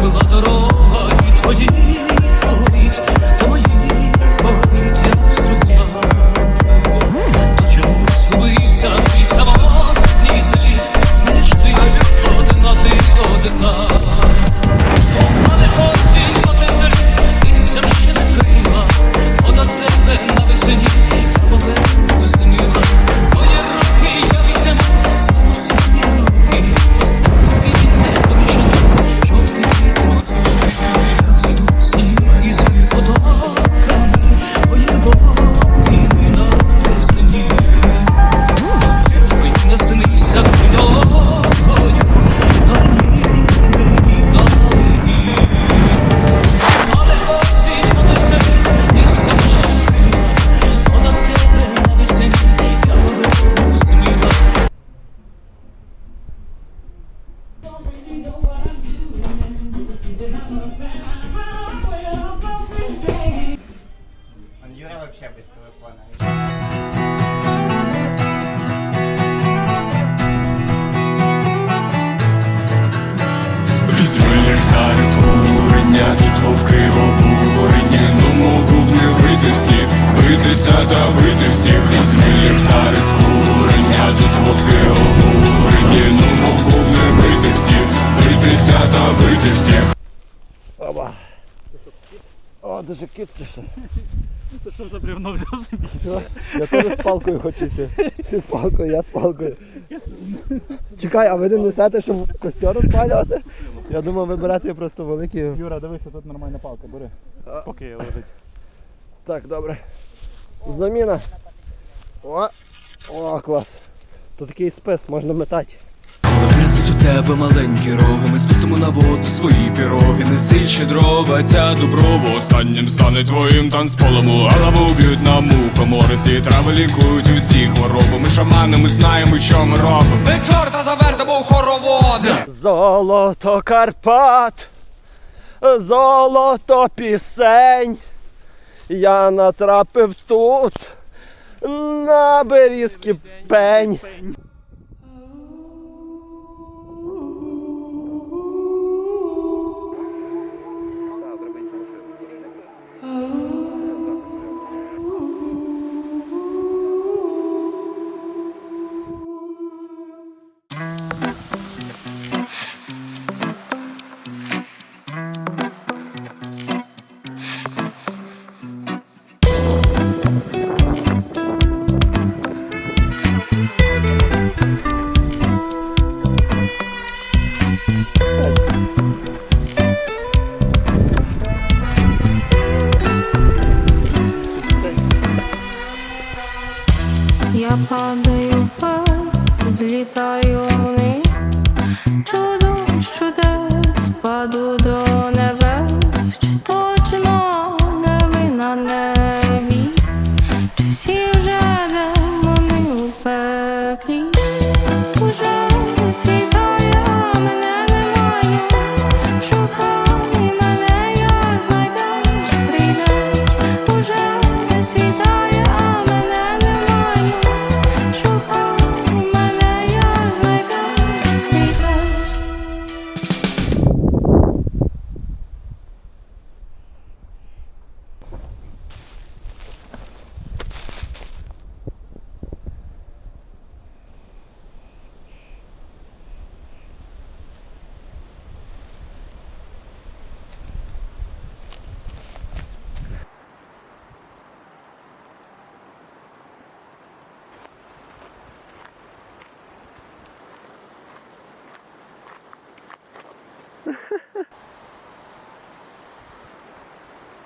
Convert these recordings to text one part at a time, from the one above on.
була дорога Он Юра вообще з курення, тут вовки обурені, ну можу б не вийти всі, битися та всіх. Візьми курення, тут вовки обурені, ну можу б не бити всіх, битися всіх. Оба. О, дуже кіт чи що? Ти що за бревно взяв собі? Що? Я теж з палкою хочу йти. Всі з палкою, я з палкою. Чекай, а ви не несете, щоб костер розпалювати? Я думав, ви берете просто великі. Юра, дивися, тут нормальна палка, бери. Поки лежить. Так, добре. Заміна. О, о, клас. Тут такий спис, можна метати. Тебе маленькі роги, ми спустимо на воду свої піроги, неси ще дрова, ця доброва останнім стане твоїм танцполом. Голову б'ють на мухомори, ці трави лікують усі хвороби. Ми шамани, ми знаємо, що ми робимо. Ми чорта завертимо у хороводи. Золото Карпат, золото пісень. Я натрапив тут на берізки пень. Я падаю вверх, злітаю вниз, чудом чудес паду до небес, чи точно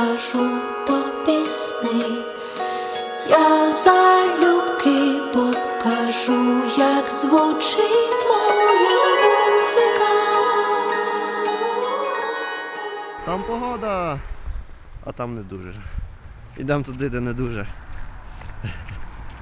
кажу до пісни, я залюбки покажу, як звучить моя музика. Там погода, а там не дуже. Ідемо туди, де не дуже.